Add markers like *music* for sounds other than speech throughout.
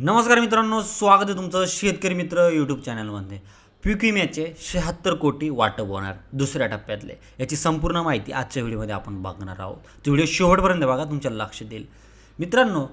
नमस्कार मित्रांनो स्वागत आहे तुमचं शेतकरी मित्र यूट्यूब चॅनलमध्ये पीक विम्याचे शहात्तर कोटी वाटप होणार दुसऱ्या टप्प्यातले. याची संपूर्ण माहिती आजच्या व्हिडिओमध्ये आपण बघणार आहोत. तो व्हिडिओ शेवटपर्यंत बघा तुमच्या लक्ष देईल. मित्रांनो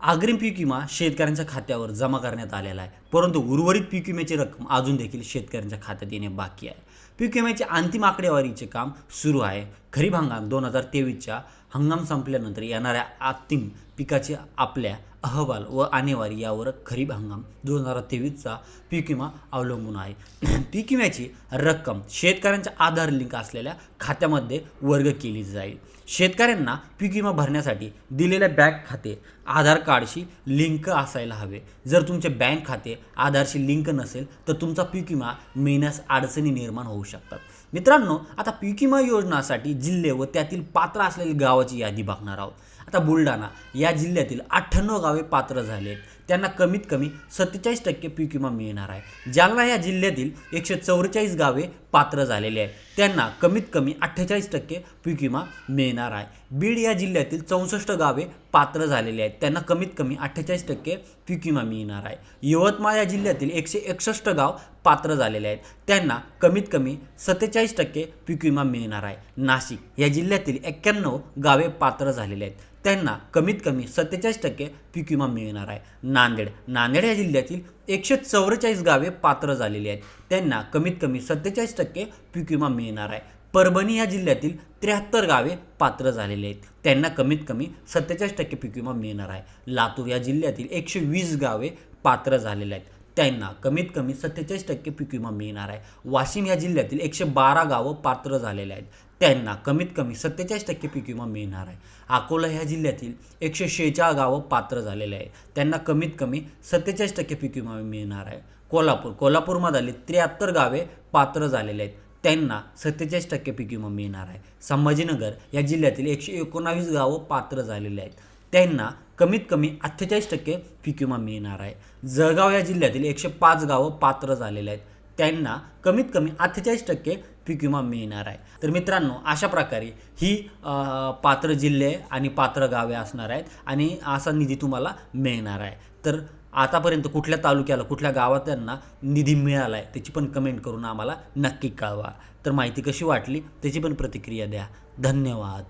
अग्रिम पीक विमा शेतकऱ्यांच्या खात्यावर जमा करण्यात आलेला आहे. परंतु उर्वरित पीक विम्याची रक्कम अजून देखील शेतकऱ्यांच्या खात्यात येणे बाकी आहे. पीक विम्याचे अंतिम आकडेवारीचे काम सुरू आहे. खरीप हंगाम दोन हजार तेवीसच्या हंगाम संपल्यानंतर येणाऱ्या अंतिम पिकाचे आपल्या अहवाल व आणेवारी यावर खरीप हंगाम दोन हजार तेवीसचा पीक विमा अवलंबून आहे. *clears throat* पीक विम्याची रक्कम शेतकऱ्यांच्या आधार लिंक असलेल्या खात्यामध्ये वर्ग केली जाईल. शेतकऱ्यांना पीक विमा भरण्यासाठी दिलेल्या बँक खाते आधार कार्डशी लिंक असायला हवे. जर तुमचे बँक खाते आधारशी लिंक नसेल तर तुमचा पीक विमा मिळण्यास अडचणी निर्माण होऊ शकतात. मित्रांनो आता पीक विमा योजनासाठी जिल्हे व त्यातील पात्र असलेली गावाची यादी बघणार आहोत. आता बुलढाणा या जिल्ह्यातील अठ्ठ्याण्णव गावे पात्र झाले आहेत त्यांना कमीत कमी सत्तेचाळीस टक्के पीक विमा मिळणार आहे. जालना या जिल्ह्यातील एकशे चौवेचाळीस गावे पात्र झालेले आहेत. त्यांना कमीत कमी अठ्ठेचाळीस टक्के पीक विमा मिळणार आहे. बीड या जिल्ह्यातील चौसष्ट गावे पात्र झालेले आहेत. त्यांना कमीत कमी अठ्ठेचाळीस टक्के पीक विमा मिळणार आहे. यवतमाळ या जिल्ह्यातील एकशे एकसष्ट गाव पात्र झालेले आहेत. त्यांना कमीत कमी सत्तेचाळीस टक्के पीक विमा मिळणार आहे. नाशिक या जिल्ह्यातील एक्क्याण्णव गावे पात्र झालेले आहेत. त्यांना कमीत कमी सत्तेचाळीस टक्के पीक विमा मिळणार आहे. नांदेड नांदेड या जिल्ह्यातील एकशे चौवेचाळीस गावे पात्र झालेली आहेत. त्यांना कमीत कमी सत्तेचाळीस टक्के पीक विमा मिळणार आहे. परभणी या जिल्ह्यातील त्र्याहत्तर गावे पात्र झालेले आहेत. त्यांना कमीत कमी सत्तेचाळीस टक्के पीक विमा मिळणार आहे. लातूर या जिल्ह्यातील एकशे वीस गावे पात्र झालेले आहेत. त्यांना कमीत कमी सत्तेचाळीस टक्के पीक विमा मिळणार आहे. वाशिम या जिल्ह्यातील एकशे बारा गावं पात्र झालेले आहेत. त्यांना कमीत कमी सत्तेचाळीस टक्के पीक विमा मिळणार आहे. अकोला ह्या जिल्ह्यातील एकशे शेहेचाळ गावं पात्र झालेले आहे त्यांना कमीत कमी सत्तेचाळीस टक्के पीक विमा मिळणार आहे. कोल्हापूर कोल्हापूरमधले त्र्याहत्तर गावे पात्र झालेले आहेत. त्यांना सत्तेचाळीस टक्के पीक विमा मिळणार आहे. संभाजीनगर या जिल्ह्यातील एकशे एकोणावीस गावं पात्र झालेले आहेत. त्यांना कमीत कमी अठ्ठेचाळीस टक्के पीक विमा मिळणार आहे. जळगाव या जिल्ह्यातील एकशे पाच गावं पात्र झालेले आहेत. त्यांना कमीत कमी अठ्ठेचाळीस टक्के पीक विमा मिळणार आहे. तर मित्रांनो अशा प्रकारे ही पात्र जिल्हे आणि पात्र गावे असणार आहेत आणि असा निधी तुम्हाला मिळणार आहे. तर आतापर्यंत कुठल्या तालुक्याला कुठल्या गावात त्यांना निधी मिळाला आहे त्याची पण कमेंट करून आम्हाला नक्की कळवा. तर माहिती कशी वाटली त्याची पण प्रतिक्रिया द्या. धन्यवाद.